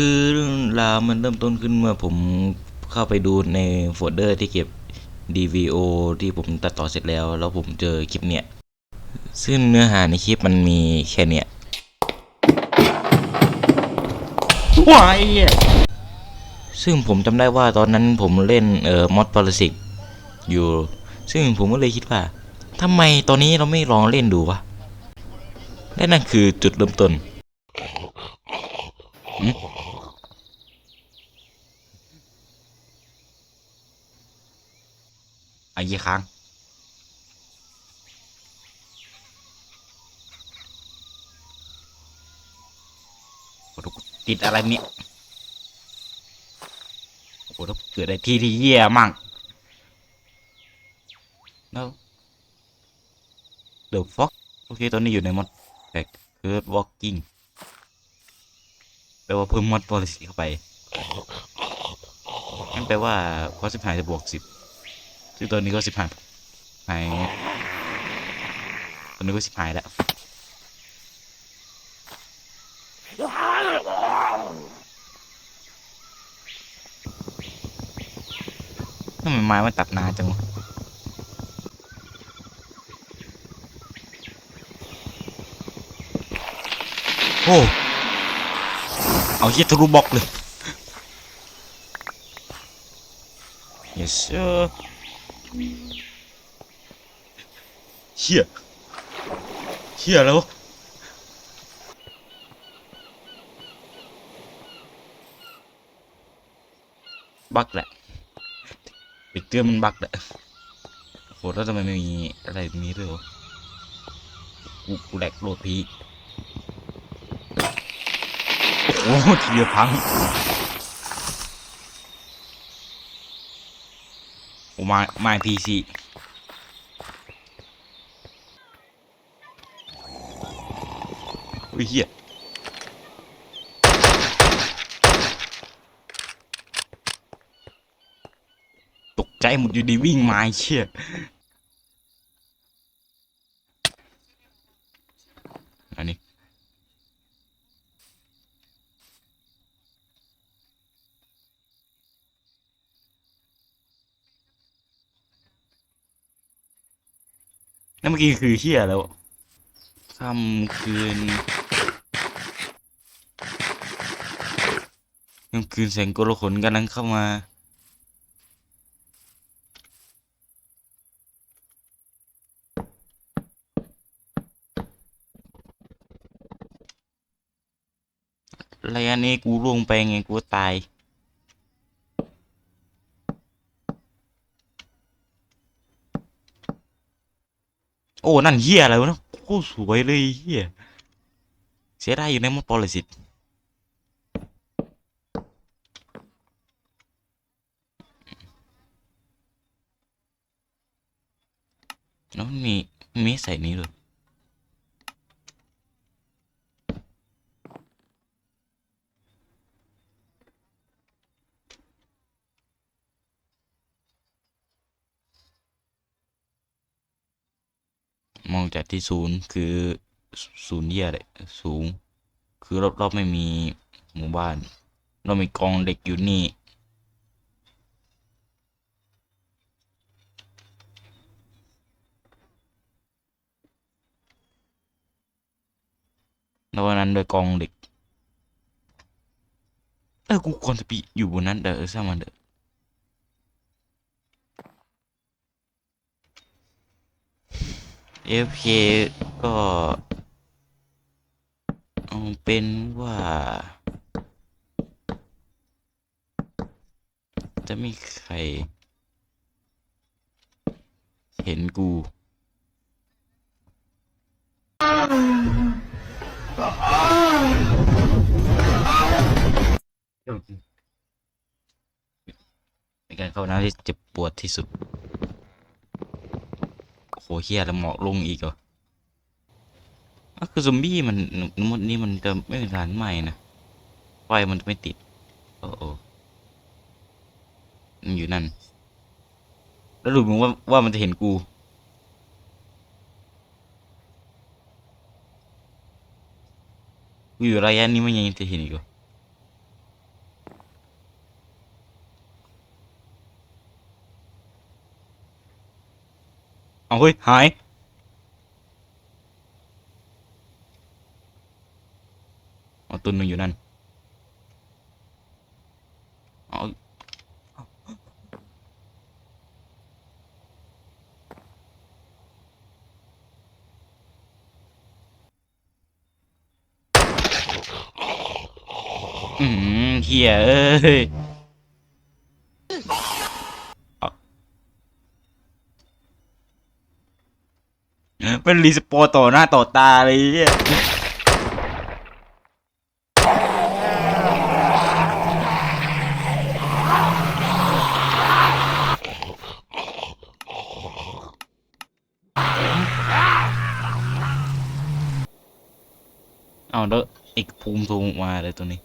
คือเรื่องราวมันเริ่มต้นขึ้นเมื่อผมเข้าไปดูในโฟลเดอร์ที่เก็บ DVO ที่ผมตัดต่อเสร็จแล้ว แล้วผมเจอคลิปเนี้ยซึ่งเนื้อหาในคลิปมันมีแค่เนี้ยว้ายซึ่งผมจำได้ว่าตอนนั้นผมเล่นเอ่อมอดปรสิตอยู่ ซึ่งผมก็เลยคิดว่าทำไมตอนนี้เราไม่ลองเล่นดูวะและนั่นคือจุดเริ่มต้น ไอ้ยี่ค้างโอ้โหติดอะไรเนี่ย โอ้โหเกิดอะไรที่ที่แย่มั่งแล้วเดอะฟ็อกโอเค ตอนนี้อยู่ในมอดแพ็กเกิร์ดวอล์กิ้งแปลว่าเพิ่มมอดพอลิสีเข้าไปนั่นแปลว่าพอสิบหายจะบวกสิบ ซึ่งตอนนี้ก็สิบหายหายตอนนี้ก็สิบหายแล้วทำไมไม้มันตัดนาจังวะโอ้ เอาเฮียทะลุบล็อกเลย yes sir เฮียเฮียแล้วบักแหละปิดเกลือมันบักแหละโหแล้วทำไมไม่มีอะไรนี้ด้วยวะกูกูแหลกโหลดพีโอ้ทีเดียวพังโอ้ มามาพีซีอุ้ยเหี้ยตกใจหมดอยู่ดีวิ่งมาไม้เชี่ย นั่นเมื่อกี้คือเฮียแล้วค่ำคืนค่ำคืนแสงโกลาหลกำลังเข้ามา ระยะนี้กูล่วงไปไงกูตาย โอ้ นั่นเฮียอะไรวะนะโคตรสวยเลยเฮียเสียดายอยู่ในมอปอลิสิตแล้วมันมีมันมีให้ใส่นี้เลยม องจากที่ศูนย์คือศูนย์เฮียเลยสูง คือรอบๆไม่มีหมู่บ้าน เรามีกองเหล็กอยู่นี่ แล้ววันนั้นโดยกองเหล็ก เออ กูควรจะไปอยู่บนนั้นเด้อเออช่างมันเด้อ FK ก็เอาเป็นว่า จะไม่มีใคร เห็นกูในการเข้าน้ำที่เจ็บปวดที่สุด โอ้โหเฮียแล้วหมอกลงอีกเหรออะคือซอมบี้มันมันนี่มันจะไม่เป็นฐานใหม่นะไฟมันจะไม่ติด โอ้โอ้มันอยู่นั่น แล้วรู้มึงว่าว่ามันจะเห็นกูกูอยู่ระยะนี้มันยังจะเห็นอีกเหรอ เอาเฮ้ย หาย เอาตัวหนึ่งอยู่นั่น เอาอืมเฮียเอ้ยเอา เป็นรีสปอร์ต่อหน้าต่อตาเลยเฮียเอาแล้วอีกภูมิโทรมาเลยตัวนี้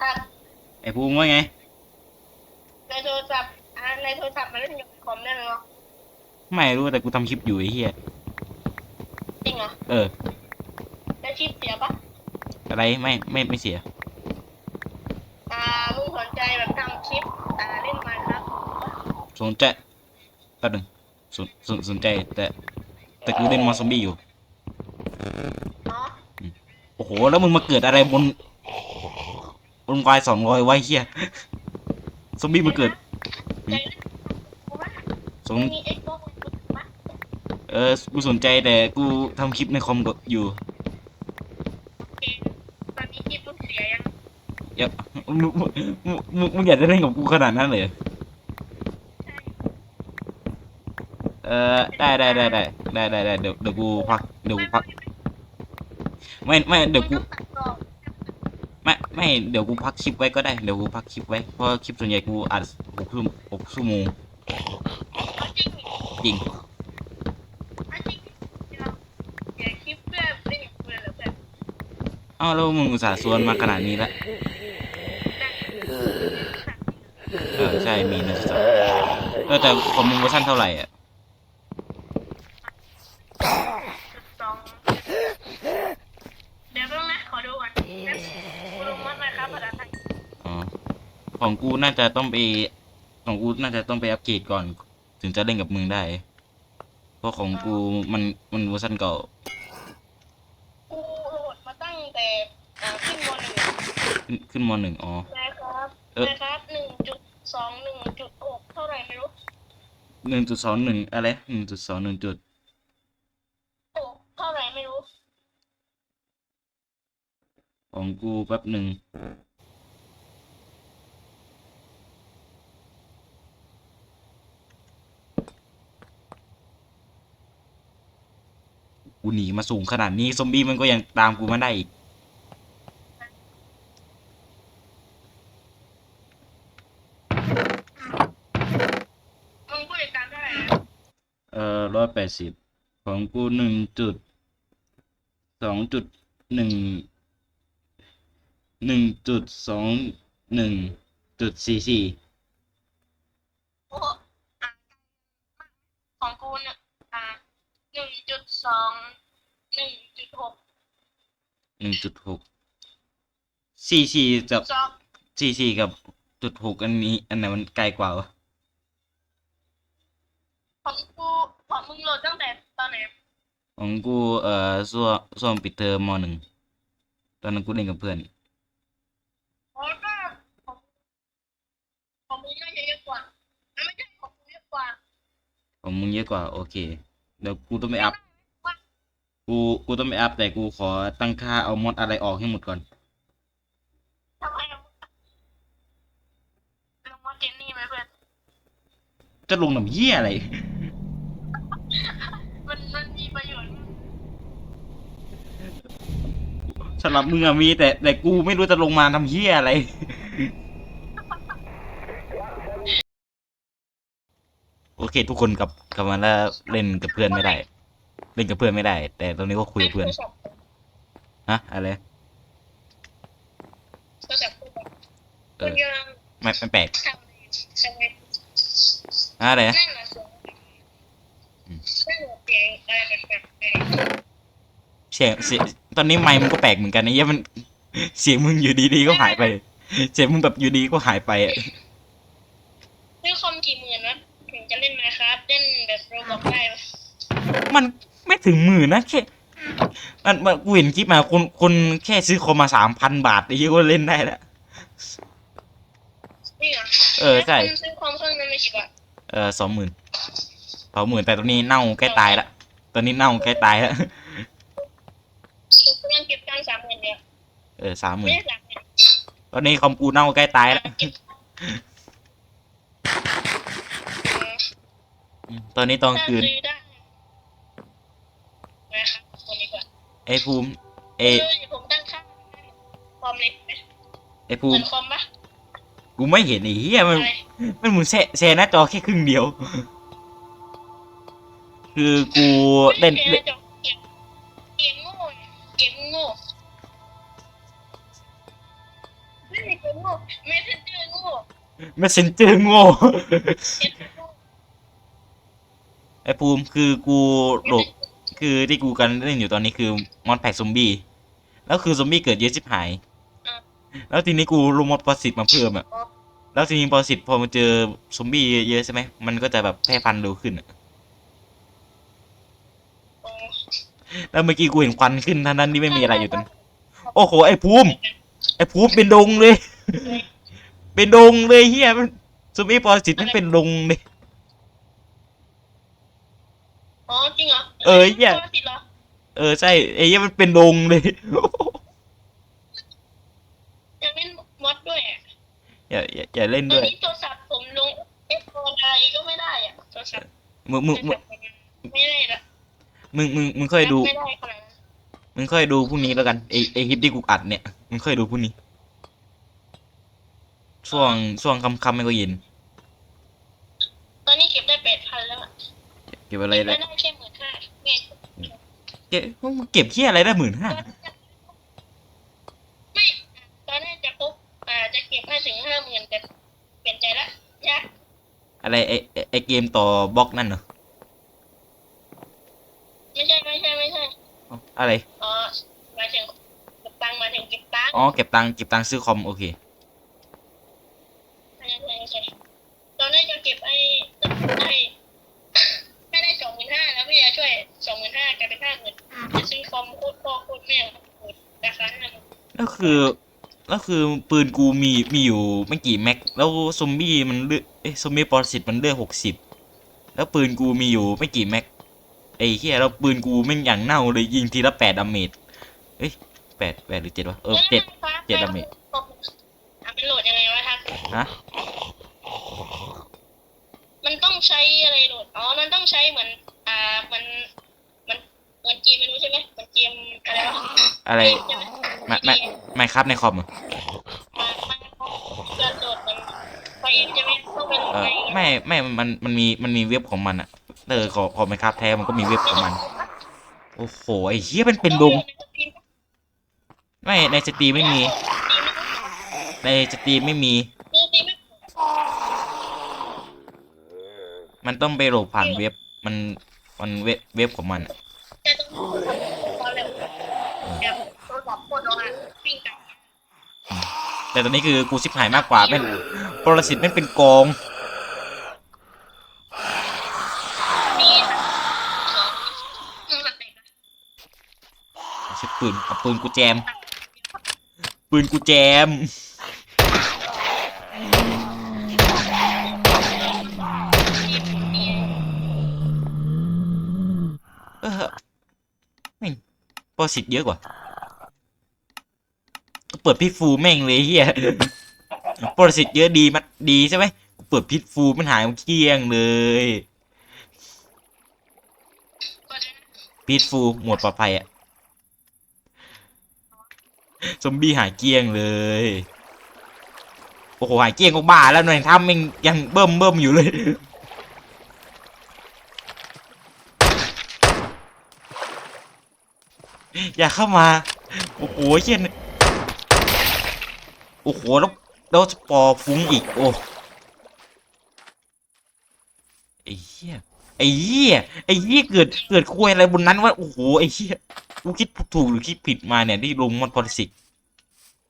ครับไอ้ภูมิว่าไงในโทรศัพท์ อ่าในโทรศัพท์มันเล่นอยู่ในคอมได้ไหมวะไม่รู้แต่กูทำคลิปอยู่ไอ้เหี้ย จริงเหรอเออ แล้วชิปเสียปะอะไรไม่ไม่ไม่เสีย อ่ามึงสนใจแบบทำคลิปอ่าเล่นมาครับสนใจแป๊บหนึงสนสนสนใจแต่แต่กูเล่นมอสซอมบี้อยู่ เนาะโอ้โห แล้วมึงมาเกิดอะไรบน บนควายสองร้อยไว้เฮียซอมบี้มาเกิด ใจเล่นกูว่า สนมีเอ็กโซ์ปะเออกูสนใจแต่กูทำคลิปในคอมก็อยู่โอเคตอนนี้คลิปมึงเสียยังอย่ามึงมึงมึงมึงมึงอยากจะเล่นกับกูขนาดนั้นเลยเหรอเออได้ได้ได้ได้ได้ได้ได้เดี๋ยวเดี๋ยวกูพักเดี๋ยวกูพักไม่ไม่เดี๋ยวกูมึงต้องตัดต่อไม่ไม่เดี๋ยวกูพักคลิปไว้ก็ได้เดี๋ยวกูพักคลิปไว้เพราะคลิปส่วนใหญ่กูอัดหกชั่วโมงหกชั่วโมงเอาจริง จริงเอาจริงเราเสียคลิปเพื่อเล่นกับเพื่อนเหรอเพื่อนเอ้าแล้วมึงอุตส่าห์ชวนมาขนาดนี้แล้วเออใช่มีนะจ๊ะเออแต่ของมึงเวอร์ชันเท่าไหร่อะจุดสองเดี๋ยวแป๊บนึงนะขอดูก่อนแป๊บกูลงมัดนะครับภาษาไทยอ๋อของกูน่าจะต้องไปของกูน่าจะต้องไปอัปเกรดก่อน ถึงจะเล่นกับมึงได้ เพราะของกูมันมันเวอร์ชันเก่า กูโหลดมาตั้งแต่อ่าขึ้นมหนึ่งขึ้นขึ้นมหนึ่งอ๋อ นะครับเออ นะครับหนึ่งจุดสองหนึ่งจุดหกเท่าไหร่ไม่รู้หนึ่งจุดสองหนึ่งอะไรหนึ่งจุดสองหนึ่งจุดหกเท่าไหร่ไม่รู้ ของกูแป๊บหนึ่ง กูหนีมาสูงขนาดนี้ซอมบี้มันก็ยังตามกูมาได้อีกเอ่อร้อยแปดสิบของกูหนึ่งจุดสองจุดหนึ่งหนึ่งจุดสองหนึ่งจุดสี่สี่ โอ้อะของกูเนี่ยอ่าหนึ่งจุดสองหนึ่งจุดหก หนึ่งจุดหกสี่สี่กับสองสี่สี่กับจุดหกอันนี้ อันไหนมันไกลกว่าวะของกูของมึงโหลดตั้งแต่ตอนไหนของกูเอ่อช่วงช่วงปิดเทอมมหนึ่งตอนนั้นกูเล่นกับเพื่อน อ๋อก็ของของมึงน่าจะเยอะกว่าอะไม่ใช่ของกูเยอะกว่าของมึงเยอะกว่า โอเค เดี๋ยวกูต้องไปอัพ กู กูต้องไปอัพแต่กูขอตั้งค่าเอามอดอะไรออกให้หมดก่อน ทำไมอะลงมาเจนนี่ไหมเพื่อน จะลงหนำเหี้ยอะไร มันมันมีประโยชน์สำหรับมึงอะมีแต่แต่กูไม่รู้จะลงมาทำเหี้ยอะไร โอเค ทุกคนกลับกลับมาแล้วเล่นกับเพื่อนไม่ได้ เล่นกับเพื่อนไม่ได้ แต่ตอนนี้ก็คุยกับเพื่อนฮะอะไรก็แบบกูแบบเอคุอณยังไม่ไม่แปลกทำทำไงอะไรนะนั่นแหละเสียงอืมนั่นแหละเสียงอะไรแบบแบบเสียงเสียงตอนนี้ไมค์มันก็แปลกเหมือนกันนะเหี้ยมันเสียงมึงอยู่ดีๆก็หายไป เสียงมึงแบบอยู่ดีก็หายไปอะซื้อคอมกี่หมื่นนะถึงจะเล่นนะครับเล่นแบบโรบอกได้ปะมัน ไม่ถึงหมื่นนะแค่มันมันกูเห็นคลิปมาคนคนแค่ซื้อคอมมาสามพันบาทไอ้เหี้ยก็เล่นได้แล้ว นี่เหรอเออใช่ แล้วคุณซื้อคอมเครื่องนึงไม่กี่บาทเออสองหมื่นสองหมื่นแต่ตอนนี้เน่าใกล้ตายละตอนนี้เน่าใกล้ตายแล้วกูยังเก็บตังค์สามหมื่นเดียวเออสามหมื่ไม่นได้สามหมื่นตอนนี้คอมกูเน่าใกล้ตายแล้วเก็บเออตอนนี้ตอนถ้าคืนซื้อได้นะครับคนนี้ก่อน ไอ้ภูมิไอ้เออเดี๋ยวผมตั้งค่าคอมเลยไหมไอ้ภูเหมืมิอนคอมปะกูไม่เห็นไอ้เหี้ยมัน อะไรมันหมุนแซ่แซ่หน้าจอแค่ครึ่งเดียว คือกูเล่นเกเล่นมเกมเกมโง่เกมโง่ไม่ใช่เกมโง่เมสเซนเจอร์โง่เมสเซนเจอร์โง่เอ็ดโง่ไอ้ภูมิคือกูโหลด คือที่กูกันเล่นอยู่ตอนนี้คือมอดแพ็กซอมบี้แล้วคือซอมบี้เกิดเยอะชิบหาย แล้วทีนี้กูลงมอดปรสิตมาเพิ่มอะแล้วทีนี้ปรสิตพอมาเจอซอมบี้เยอะๆใช่ไหมมันก็จะแบบแพร่พันธุ์เร็วขึ้นอะโอ้แล้วเมื่อกี้กูเห็นควันขึ้นทั้งนั้นที่ไม่มีอะไรอยู่ตรงนั้นโอ้โหไอ้ภูมิไอ้ภูมิเป็นดงเลย เป็นดงเลยเฮียมันซอมบี้ปรสิตมันเป็นดงเลย อ๋อจริง เหรอเออเหี้ยตัวติดเหรอเออใช่ไอ้เฮียมันเป็นดงเลยจะเล่นมอดด้วยอะอย่าอย่าอย่าเล่นตอด้นวยนี้โทรศัพท์ผมลงเอฟโอะไรก็ไม่ได้อะโทรศัพท์มึงมึงมึงไม่ได้ละมึงมึงมึงค่อยดู ไม่ได้ขนาดนั้นมึงค่อยดูพรุ่งนี้แล้วกันไอไอคลิปที่กูอัดเนี่ยมึงค่อยดูพรุ่งนี้ ช่วงช่วงค่ำๆไม่ก็เย็นตอนนี้เก็บได้แปดพันแล้วอะเก็บอะไรเก็บได้ได้แค่หมื่นห้า เมตรเก็บมึงเก็บเที่ยอะไรได้หมื่นห้าไม่ตอนแรกจะครบอ่าจะเก็บให้ถึงห้าหมื่นแต่เปลี่ยนใจละยากอะไรไอไอ้ไอเกมต่อบล็อกนั่นเหรอไม่ใช่ไม่ใช่ไม่ใช่อ๋ออะไร อ๋อหมายถึงเก็บตังค์หมายถึงเก็บตังค์อ๋อเก็บตังค์เก็บตังค์ซื้อคอมโอเค ไม่ใช่ไม่ใช่ตอนแรกจะเก็บไอ้ไอ้ไม่ได้สองหมื่นห้าแล้วพี่จะช่วยสองหมื่นห้ากลายเป็นห้าหมื่นจะซื้อคอมโคตรพ่อโคตรแม่ราคาห้าหมื่น แล้ว คือ แล้วคือปืนกูมีมีอยู่ไม่กี่แม็ก แล้วซอมบี้มันเลือดเอ้ยซอมบี้ปรสิตมันเลือดหกสิบแล้วปืนกูมีอยู่ไม่กี่แม็กไอ้เหี้ยแล้วปืนกูแม่งอย่างเน่าเลยยิงทีละแปดดาเมจเอ้ยแปดแปดหรือเจ็ดวะเออเจ็ดเจ็ดดาเมจอะมันโหลดยังไงวะครับฮะมันต้องใช้อะไรโหลดอ๋อมันต้องใช้เหมือนอ่ามัน มันเหมือนเกมไม่รู้ใช่ไหมเหมือนเกมอะไรวะอะไรเกมใช่ไหมไม่ไม่ไม่ครับในคอมเหรออ่ามันเกิดโหลดมันไฟเอ็มใช่ไหมต้องเป็นเอไฟอไม่ไม่มันมันมีมันมีเว็บของมันอะเออขอขอไม่ครับแท้มันก็มีเว็บของมัน โอ้โหไอ้เหี้ยมันเป็นดงไม่ในสตรีมไม่มี ในสตรีมไม่มี คือตีไม่มันต้องไปโหลดผ่านเว็บมันมันเว็บเว็บของมันอะจะต้อง พอเร็วแบบโทรศัพท์โคตรร้อนอะปิ้งกันแต่ตอนนี้คือกูชิบหายมากกว่าแม่นปรสิตแม่งเป็นกองมีสองอืมสเต็กอะใช้ปืนเอาปืนกูแจม ปืนกูแจม เออแม่ง ปรสิตเยอะกว่า เปิดพิษฟูแม่งเลยเฮียปรสิตเยอะดีมันดีใช่ไหมเปิดพิษฟูมันหายเกลี้ยงเลยก็ได้พิษฟูหมดปลอดภัยอะซอมบี้หายเกลี้ยงเลย โอ้โหหายเกลี้ยงก็บ้าแล้วหน่อยถ้ำแม่งยังเบิ่มเบิ่มอยู่เลย อย่าเข้ามา โอ้โหเชี่ยโอ้โหแล้วแล้วสปอร์ฟุ้งอีก โอ้ไอ้เหี้ยไอ้เหี้ยไอ้เหี้ยเกิดเกิดคุยอะไรบนนั้นวะโอ้โหไอ้เหี้ยกูคิดถูกหรือคิดผิดมาเนี่ยที่ลงมันพอลิสิก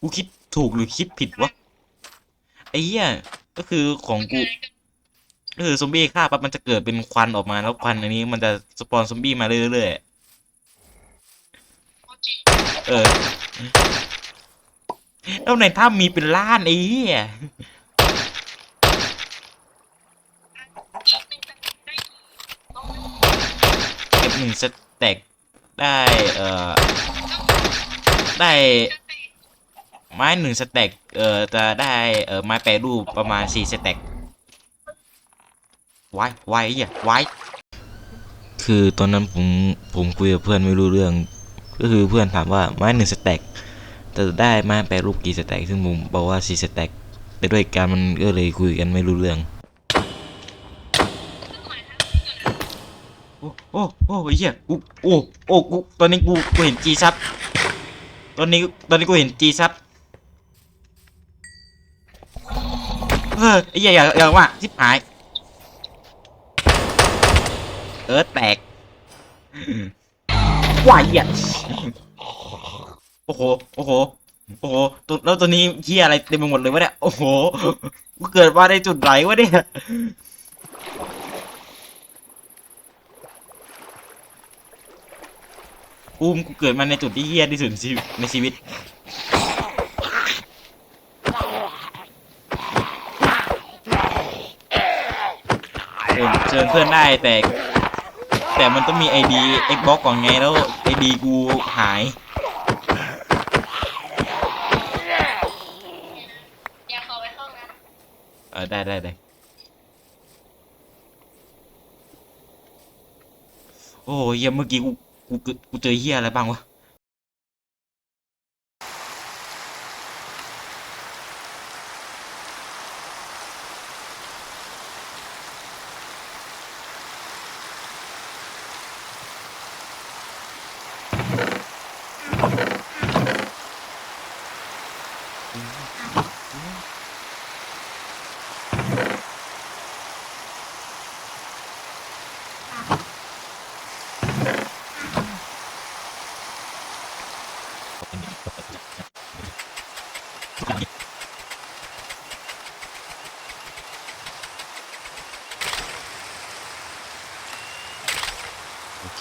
กูคิดถูกหรือคิดผิดวะไอ้เหี้ยก็คือของกูก็คือซอมบี้ฆ่าปั๊บมันจะเกิดเป็นควันออกมาแล้วควันอันนี้มันจะสปอนซอมบี้มาเรื่อยๆ เออแล้วในถ้ำมีเป็นล้านไอ้เหี้ยเก็บหนึ่งสแต็กได้ เอ่อ ได้ ไม้หนึ่งสแต็ก เอ่อ จะได้ เอ่อ ไม้แปรรูปประมาณสี่สแต็กไว้ไว้เหี้ยไว้คือตอนนั้นผมผมคุยกับเพื่อนไม่รู้เรื่อง ก็คือเพื่อนถามว่าไม้หนึ่งสแต็กจะได้ไม้แปรรูปกี่สแต็กซึ่งผมบอกว่าสี่สแต็กแต่ด้วยการมันก็เลยคุยกันไม่รู้เรื่อง โอ้โอ้โอ้ไอ้เหี้ยกูโอ้โอ้กูตอนนี้กูกูเห็นจีซับตอนนี้ตอนนี้กูเห็นจีซับเออไอ้เหี้ยอย่าอย่าว่าทิบหาย เออแตก ว้ายเหี้ยโอ้โห โอ้โห โอ้โหตัวแล้วตัวนี้เหี้ยอะไรเต็มไปหมดเลยวะเนี่ย โอ้โหกูเกิดมาในจุดไหนวะเนี่ยกูมกูเกิดมาในจุดที่เฮี้ยที่สุดในชีวิตในชีวิต เชิญเชิญเพื่อนได้แต่ แต่มันต้องมีไอดี Xbox ก่อนไงแล้วไอดีกูหายอยากเข้าไปห้องนะเออได้ได้ได้โอ้ยเหี้ยเมื่อกี้กูกูกูกูเจอเฮี้ยอะไรบ้างวะ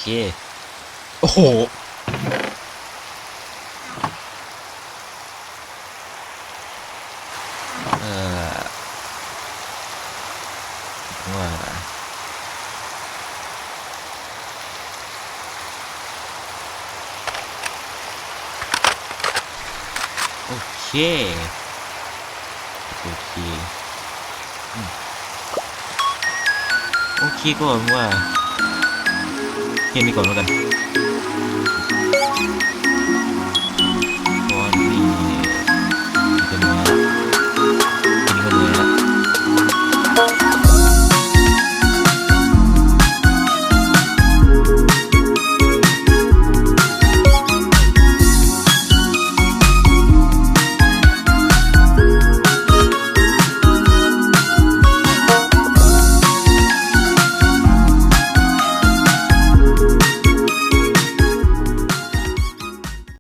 เค โอ้โห เออว่าโอเคโอเคอืมโอเคก่อนว่า แค่นี้ก่อนแล้วกัน